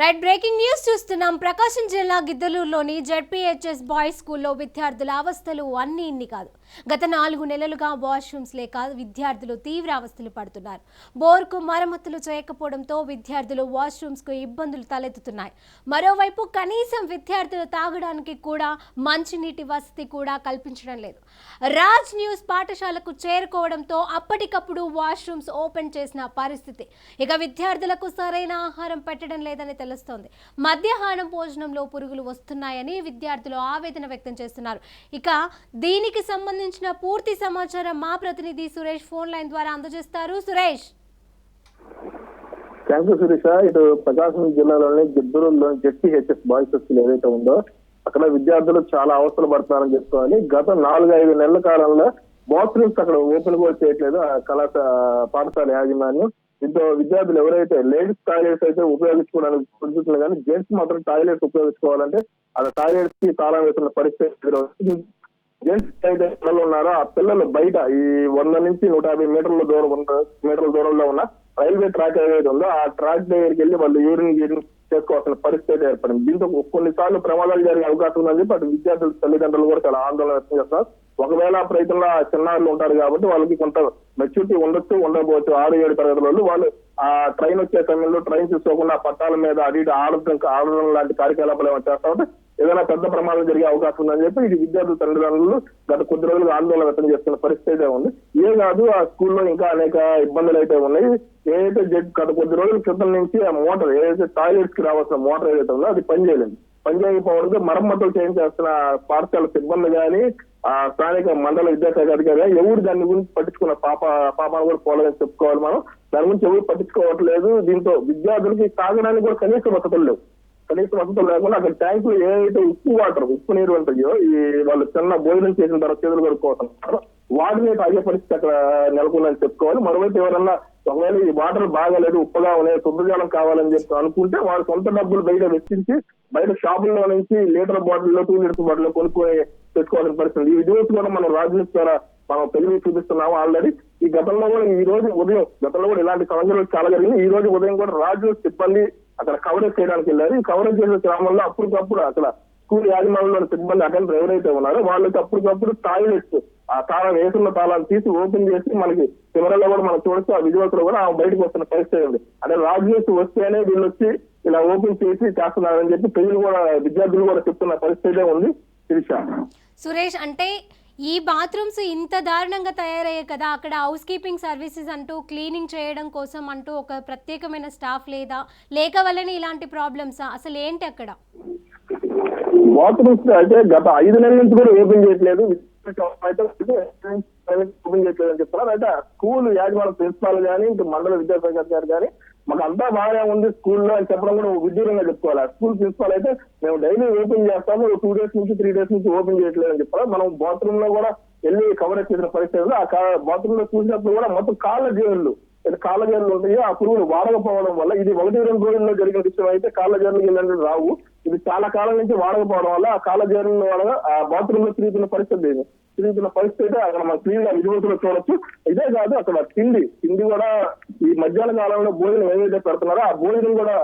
Right breaking news చూస్తున్నాం. ప్రకాశం జిల్లా గిద్దలూరులోని ZPHS boys స్కూల్లో విద్యార్థుల అవస్థలు అన్ని ఇన్ని కాదు. గత నాలుగు నెలలుగా వాష్రూమ్స్ లేక విద్యార్థులు తీవ్ర అవస్థలు పడుతున్నారు. బోర్కు మరమ్మతులు చేయకపోవడంతో విద్యార్థులు వాష్రూమ్స్కు ఇబ్బందులు తలెత్తుతున్నాయి. మరోవైపు కనీసం విద్యార్థులు తాగడానికి కూడా మంచినీటి వసతి కూడా కల్పించడం లేదు. రాజ్ న్యూస్ పాఠశాలకు చేరుకోవడంతో అప్పటికప్పుడు వాష్రూమ్స్ ఓపెన్ చేసిన పరిస్థితి. ఇక విద్యార్థులకు సరైన ఆహారం పెట్టడం లేదని తెలుస్తోంది. మధ్యాహ్నం భోజనంలో పురుగులు వస్తున్నాయని విద్యార్థులు ఆవేదన వ్యక్తం చేస్తున్నారు. ఇక దీనికి సంబంధించి సంబంధించిన పూర్తి సమాచారం మా ప్రతినిధి సురేష్ ఫోన్ లైన్ ద్వారా అందజేస్తారు. సురేష్. థ్యాంక్ యూ శిరీష ఇటు ప్రకాశం జిల్లాలోని గిద్దరులో జెడ్పీహెచ్ఎస్ బాయ్స్ స్కూల్ ఏదైతే ఉందో అక్కడ విద్యార్థులు చాలా అవసరం పడుతున్నారని చెప్పుకోవాలి. గత నాలుగు ఐదు నెలల కాలంలో బాత్రూమ్స్ అక్కడ ఓపెన్ కూడా చేయట్లేదు. ఆ పాఠశాల యాజమాన్యం. దీంతో విద్యార్థులు ఎవరైతే లేడీస్ టాయిలెట్స్ అయితే ఉపయోగించుకోవడానికి పొందుతున్నారు కానీ జెంట్స్ మాత్రం టాయిలెట్స్ ఉపయోగించుకోవాలంటే ఆ టాయిలెట్స్కి తాళం వేస్తున్న పరిస్థితి జెంట్స్ పిల్లలు ఉన్నారో? ఆ పిల్లలు బయట ఈ వంద నుంచి నూట యాభై మీటర్ల దూరం ఉన్న మీటర్ల దూరంలో ఉన్న రైల్వే ట్రాక్ ఏదైతే ఉందో ఆ ట్రాక్ దగ్గరికి వెళ్ళి వాళ్ళు యూరిన్ గీరిన్ చేసుకోవాల్సిన పరిస్థితి ఏర్పడింది. దీంతో కొన్నిసార్లు ప్రమాదాలు జరిగే అవకాశం ఉందని చెప్పి అటు విద్యార్థుల తల్లిదండ్రులు కూడా చాలా ఆందోళన వ్యక్తం చేస్తారు ఒకవేళ ఆ ప్రయత్నంలో ఆ చిన్నారులు ఉంటారు కాబట్టి వాళ్ళకి కొంత మెచ్యూరిటీ ఉండొచ్చు ఉండకపోవచ్చు. ఆరు ఏడు తరగతులలో వాళ్ళు ఆ ట్రైన్ వచ్చే సమయంలో ట్రైన్ చూసుకోకుండా పట్టాల మీద అటు ఇటు ఆడటం ఆడడం లాంటి కార్యకలాపాలు ఏమైనా చేస్తా ఉంటే ఏదైనా పెద్ద ప్రమాదం జరిగే అవకాశం ఉందని చెప్పి ఇది విద్యార్థుల తల్లిదండ్రులు గత కొద్ది రోజులుగా ఆందోళన వ్యక్తం చేస్తున్న పరిస్థితి అయితే ఉంది. ఏ కాదు ఆ స్కూల్లో ఇంకా అనేక ఇబ్బందులు అయితే ఉన్నాయి. ఏదైతే గత కొద్ది రోజుల క్రితం నుంచి ఆ మోటార్ ఏదైతే టాయిలెట్స్కి రావాల్సిన మోటార్ ఏదైతే ఉందో అది పనిచేయలేదు పనిచేయకపోవడంతో మరమ్మతులు చేయించాల్సిన పాఠశాల సిబ్బంది కానీ ఆ స్థానిక మండల విద్యాశాఖ అధికారి ఎవరు దాని గురించి పట్టించుకున్న పాప పాపాలు కూడా పోలేదని చెప్పుకోవాలి మనం. దాని గురించి ఎవరు పట్టించుకోవట్లేదు. దీంతో విద్యార్థులకి తాగడానికి కూడా కనీస వసతులు లేవు. కనీస వసతులు లేకుండా అక్కడ ట్యాంకులు ఏదైతే ఉప్పు వాటర్ ఉప్పు నీరు ఉంటాయో ఈ వాళ్ళు చిన్న భోజనం చేసిన తర్వాత చేతులు కడుక్కోవడం వాటిని తాగే పరిస్థితి అక్కడ నెలకొందని చెప్పుకోవాలి. మరోవైపు ఎవరన్నా ఒకవేళ ఈ వాటర్ బాగాలేదు ఉప్పగా ఉన్నాయి శుద్ధజలం కావాలని చెప్పి అనుకుంటే వారు సొంత డబ్బులు బయట వెచ్చించి బయట షాపుల్లో నుంచి లీటర్ బాటిల్లో టూ లీటర్స్ బాటిల్లో కొనుక్కొని పెట్టుకోవాల్సిన పరిస్థితి ఈ వీడియోస్ కూడా మనం రాజనీతి ద్వారా మనం తెలివి చూపిస్తున్నాము ఆల్రెడీ. ఈ గతంలో కూడా ఈ రోజు ఉదయం గతంలో కూడా ఇలాంటి సమస్యలు చాలా జరిగింది ఈ రోజు ఉదయం కూడా రాజు సిబ్బంది అక్కడ కవరేజ్ చేయడానికి వెళ్ళారు. ఈ కవరేజ్ చేసే క్రమంలో అప్పటికప్పుడు అక్కడ స్కూల్ యాజమాన్యంలోని సిబ్బంది అటెండర్ ఎవరైతే ఉన్నారో. వాళ్ళకి అప్పటికప్పుడు టాయిలెట్స్ ఆ తాళం వేసున్న తాళాలు తీసి ఓపెన్ చేసి మనకి కెమెరాలో కూడా మనం చూడొచ్చు. ఆ విజువల్స్ కూడా ఆ బయటకు వస్తున్న పరిస్థితి ఉంది. అంటే రాజనీతి వస్తేనే వీళ్ళు వచ్చి ఇలా ఓపెన్ చేసి చేస్తున్నారని చెప్పి ప్రజలు కూడా విద్యార్థులు కూడా చెప్తున్న పరిస్థితి ఉంది. శిరీష సురేష్ అంటే ఈ బాత్రూమ్స్ ఇంత దారుణంగా తయారయ్యాయి కదా అక్కడ హౌస్ కీపింగ్ సర్వీసెస్ అంటూ క్లీనింగ్ చేయడం కోసం అంటూ ఒక ప్రత్యేకమైన స్టాఫ్ లేదా? లేక వల్లనే ఇలాంటి ప్రాబ్లమ్స్? అసలు ఏంటి అక్కడ? బాత్రూమ్స్ అయితే గత ఐదు నెలల నుంచి కూడా ఓపెన్ చేయట్లేదు. ఓపెన్ చేయట్లేదు అని చెప్తున్నారు. అయితే స్కూల్ యాజమాన్య ప్రిన్సిపాల్ కానీ ఇంకా మండల విద్యాశాఖ గారు కానీ మాకు అంతా బాగానే ఉంది స్కూల్లో అని చెప్పడం కూడా విడ్డూరంగా చెప్పుకోవాలి. స్కూల్ ప్రిన్సిపాల్ అయితే మేము డైలీ ఓపెన్ చేస్తాము టూ డేస్ నుంచి త్రీ డేస్ నుంచి ఓపెన్ చేయట్లేదు అని చెప్పారు మనం బాత్రూమ్లో కూడా వెళ్ళి కవరేజ్ చేసిన పరిస్థితుల్లో ఆ బాత్రూమ్లో చూసినప్పుడు కూడా మొత్తం కాళ్ళ జీవులు కాళ్ళ జర్లు ఉంటాయో ఆ పురుగులు వాడకపోవడం వల్ల ఇది ఒకటి రెండు రోజుల్లో జరిగిన విషయం అయితే కాళ్ళ జర్లు రావు. ఇది చాలా కాలం నుంచి వాడకపోవడం వల్ల ఆ జర్లు వల్ల ఆ బాత్రూమ్లో తిరుగుతున్న పరిస్థితి ఇది. తిరుగుతున్న పరిస్థితి అయితే అక్కడ మనం క్లీన్గా విజువల్స్లో చూడొచ్చు. ఇదే కాదు అక్కడ తిండి. తిండి కూడా ఈ మధ్యాహ్న కాలంలో భోజనం ఏదైతే పెడుతున్నారో ఆ భోజనం కూడా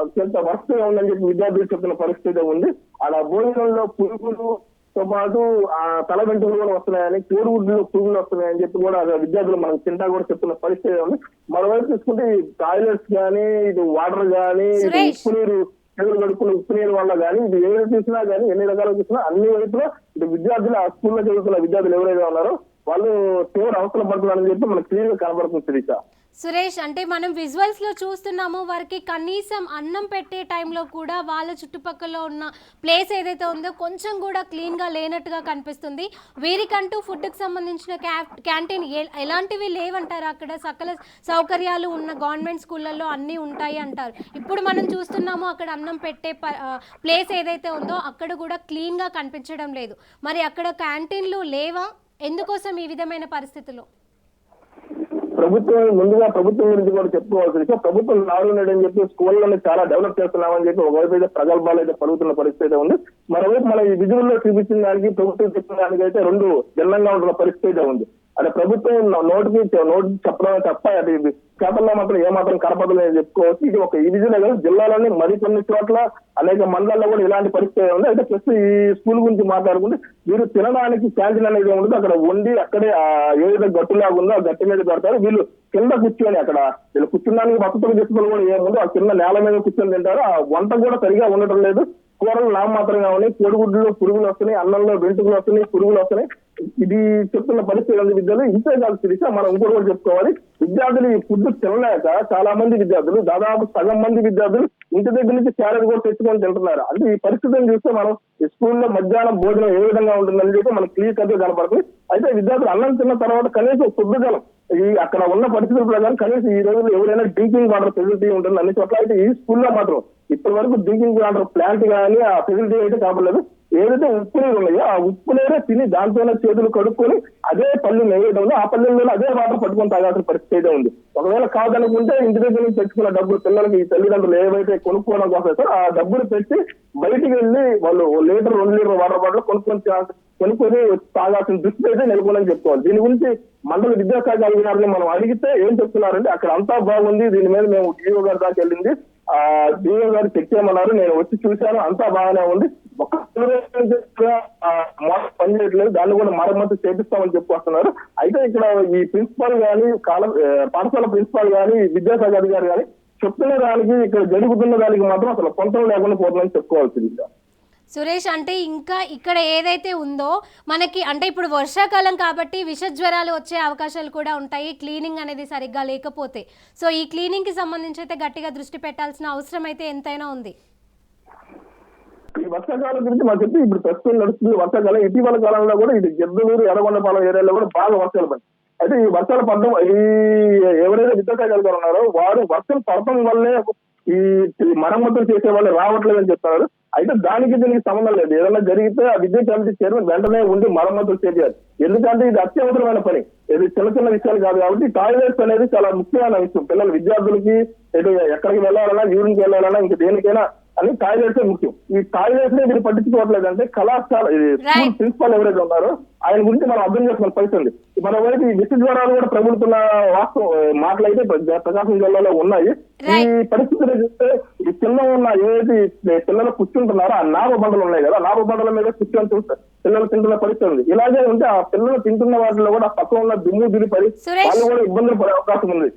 అత్యంత వరుసగా ఉందని చెప్పి విద్యార్థులు చెప్తున్న పరిస్థితి ఉంది. అలా భోజనంలో పురుగులు తో పాటు ఆ తల వెంట్రుకలు కూడా వస్తున్నాయని కోడిగుడ్లు పురుగులు వస్తున్నాయని చెప్పి కూడా విద్యార్థులు మనం చింత కూడా చెప్తున్న పరిస్థితి ఉంది. మరోవైపు చూసుకుంటే ఈ టాయిలెట్స్ కానీ ఇటు వాటర్ కానీ ఇటు. ఉప్పు నీరు చేతులు కడుక్కున్న ఉప్పు నీరు వల్ల కానీ ఇది ఏ చూసినా కానీ ఎన్ని రకాలు చూసినా అన్ని వైపులో ఇటు విద్యార్థులు ఆ స్కూల్లో చదువుతున్న విద్యార్థులు ఎవరైతే ఉన్నారో వాళ్ళు తీవ్ర అవసరం పడుతున్నారని చెప్పి మనకు క్లియర్గా కనబడుతుంది శిరీష సురేష్ అంటే మనం విజువల్స్లో చూస్తున్నాము వారికి కనీసం అన్నం పెట్టే టైంలో కూడా వాళ్ళ చుట్టుపక్కల ఉన్న ప్లేస్ ఏదైతే ఉందో కొంచెం కూడా క్లీన్గా లేనట్టుగా కనిపిస్తుంది. వీరికంటూ ఫుడ్కి సంబంధించిన క్యాంటీన్ ఎలాంటివి లేవంటారు? అక్కడ సకల సౌకర్యాలు ఉన్న గవర్నమెంట్ స్కూళ్ళల్లో అన్నీ ఉంటాయి అంటారు. ఇప్పుడు మనం చూస్తున్నాము అక్కడ అన్నం పెట్టే ప్లేస్ ఏదైతే ఉందో అక్కడ కూడా క్లీన్గా కనిపించడం లేదు. మరి అక్కడ క్యాంటీన్లు లేవా? ఎందుకోసం ఈ విధమైన పరిస్థితులు? ప్రభుత్వం ముందుగా ప్రభుత్వం గురించి కూడా చెప్పుకోవాల్సి విషయం ప్రభుత్వం నాలుగున్నాడు అని చెప్పి స్కూళ్ళని చాలా డెవలప్ చేస్తున్నామని చెప్పి ఒకవైపు అయితే ప్రగల్భాలు అయితే పలుకుతున్న పరిస్థితి అయితే ఉంది. మరోవైపు మన ఈ విధుల్లో చూపించిన దానికి ప్రభుత్వం చెప్పిన దానికైతే రెండు భిన్నంగా ఉంటున్న పరిస్థితి అయితే ఉంది. అంటే ప్రభుత్వం నోటికి నోటి చెప్పడం తప్ప అది చేతల్లో మాత్రం ఏమాత్రం కనపడలేదని చెప్పుకోవచ్చు. ఇది ఒక ఈ విజయనే కాదు జిల్లాలోని మరికొన్ని చోట్ల అనేక మండలాల్లో కూడా ఇలాంటి పరిస్థితి ఉంది అయితే ప్లస్ ఈ స్కూల్ గురించి మాట్లాడుకుంటే వీరు తినడానికి క్యాంటీన్ అనేది ఉండదు అక్కడ వండి అక్కడే ఆ ఏదైతే గట్టులాగా ఉందో ఆ గట్టి మీద పెడతారు. వీళ్ళు కింద కూర్చొని అక్కడ వీళ్ళు కూర్చున్నానికి వసతులు తీసుకుని కూడా ఏముందో ఆ కింద నేల మీద కూర్చొని తింటారు. ఆ వంట కూడా సరిగా ఉండటం లేదు. కూరలు నామమాత్రంగా ఉన్నాయి. కోడిగుడ్లు పురుగులు వస్తున్నాయి అన్నంలో వెంట్రుకలు వస్తున్నాయి పురుగులు వస్తున్నాయి. ఇది చెప్తున్న పరిస్థితి ఉంది విద్యలు. ఇంతే కాదు మనం ఇంకోటి కూడా చెప్పుకోవాలి. విద్యార్థులు ఈ ఫుడ్ తినలేక చాలా మంది విద్యార్థులు దాదాపు సగం మంది విద్యార్థులు ఇంటి దగ్గర నుంచి క్యారెట్ కూడా తెచ్చుకొని తింటున్నారు. అంటే ఈ పరిస్థితిని చూస్తే మనం స్కూల్లో మధ్యాహ్నం భోజనం ఏ విధంగా ఉంటుందని చెప్పి మనకు క్లియర్ కట్ కనపడుతుంది. అయితే విద్యార్థులు అన్నం తిన్న తర్వాత కనీసం ఫుడ్ జలం ఈ అక్కడ ఉన్న పరిస్థితుల ప్రకారం కనీసం ఈ రోజుల్లో ఎవరైనా డ్రింకింగ్ వాటర్ ఫెసిలిటీ ఉంటుంది అన్ని చోట్ల అయితే ఈ స్కూల్లో మాత్రం ఇప్పటి వరకు డ్రింకింగ్ వాటర్ ప్లాంట్ కానీ ఆ ఫెసిలిటీ అయితే కాపలేదు ఏదైతే ఉప్పు నీరు ఉన్నాయో ఆ ఉప్పు నీరే తిని దాంతోనే చేతులు కడుక్కొని అదే పళ్ళు నెయ్యడంలో ఆ పల్లెల్లో అదే వాటర్ పట్టుకొని తాగాల్సిన పరిస్థితి అయితే ఉంది. ఒకవేళ కాదనుకుంటే ఇంటి దగ్గర నుంచి తెచ్చుకున్న డబ్బులు పిల్లలకి ఈ తల్లిదండ్రులు ఏవైతే కొనుక్కోవడం కోసం ఆ డబ్బులు పెట్టి బయటికి వెళ్ళి వాళ్ళు లీటర్ రెండు లీటర్ వాటర్ బాటిల్ కొనుక్కొని కొనుక్కొని తాగాల్సిన దృష్టి అయితే నెలకొనని చెప్పుకోవాలి. దీని గురించి మండల విద్యాశాఖ అధికారులు మనం అడిగితే ఏం చెప్తున్నారంటే అక్కడ అంతా బాగుంది దీని మీద మేము డిఓ గారి దాకా వెళ్ళింది. ఆ డిఓ గారు చెక్ చేయమన్నారు నేను వచ్చి చూశాను అంతా బాగానే ఉంది. ఒక మోటార్ పని చేయట్లేదు దాన్ని కూడా మరమ్మతు చేపిస్తామని చెప్పుకొస్తున్నారు అయితే ఇక్కడ ఈ ప్రిన్సిపాల్ గాని కాల పాఠశాల ప్రిన్సిపాల్ గాని విద్యాశాఖ అధికారి గాని చెప్తున్న దానికి ఇక్కడ జరుగుతున్న దానికి మాత్రం అసలు పొంతం లేకుండా పోతుందని చెప్పుకోవాల్సింది సురేష్ అంటే ఇంకా ఇక్కడ ఏదైతే ఉందో మనకి అంటే ఇప్పుడు వర్షాకాలం కాబట్టి విష జ్వరాలు వచ్చే అవకాశాలు కూడా ఉంటాయి. క్లీనింగ్ అనేది సరిగ్గా లేకపోతే. సో ఈ క్లీనింగ్కి సంబంధించి అయితే గట్టిగా దృష్టి పెట్టాల్సిన అవసరం అయితే ఎంతైనా ఉంది. ఈ వర్షాకాలం గురించి మాకు చెప్పి ఇప్పుడు ప్రస్తుతం నడుస్తుంది వర్షాకాలం. ఇటీవల కాలంలో కూడా ఇది గిద్దలూరు ఎర్రగొండపాలెం ఏరియాలో కూడా బాగా వర్షాలు పడి అయితే ఈ వర్షాలు పడడం ఈ ఎవరైతే విద్యాశాఖ అధికారులు ఉన్నారో వారు వర్షం పడటం వల్లే ఈ మరమ్మతులు చేసే వాళ్ళు రావట్లేదని చెప్తున్నారు. అయితే దానికి దీనికి సంబంధం లేదు. ఏదైనా జరిగితే ఆ విద్యుత్ కమిటీ చైర్మన్ వెంటనే ఉండి మరమ్మతులు చేయాలి. ఎందుకంటే ఇది అత్యవసరమైన పని. ఇది చిన్న చిన్న విషయాలు కాదు కాబట్టి టాయిలెట్స్ అనేది చాలా ముఖ్యమైన విషయం. పిల్లలు విద్యార్థులకి ఎటు ఎక్కడికి వెళ్ళాలన్నా యూరిన్కి వెళ్ళాలన్నా ఇంకా దేనికైనా అని టాయిలెట్స్ ముఖ్యం. ఈ టాయిలెట్స్ని మీరు పట్టించుకోవట్లేదు అంటే కళాశాల స్కూల్. ప్రిన్సిపాల్ ఎవరైతే ఉన్నారో ఆయన గురించి మనం అర్థం చేసుకోవాలి పరిస్థితి మరోవైపు ఈ విష జ్వరాలు కూడా ప్రభుత్వ వాస్తవం మాటలైతే ప్ర- ప్రకాశం జిల్లాలో ఉన్నాయి. ఈ. పరిస్థితులు చూస్తే ఈ కింద ఉన్న ఏదైతే పిల్లలు కూర్చుంటున్నారో ఆ నాభ బండలు ఉన్నాయి కదా నాభ బండల మీద కూర్చొని చూస్తే పిల్లలు తింటున్న పరిస్థితి ఉంది. ఇలాగే ఉంటే ఆ పిల్లలు తింటున్న వాటిలో కూడా పక్కన ఉన్న దుమ్ము దులిపడి సురేష్. వాళ్ళు కూడా ఇబ్బందులు పడే అవకాశం ఉంది.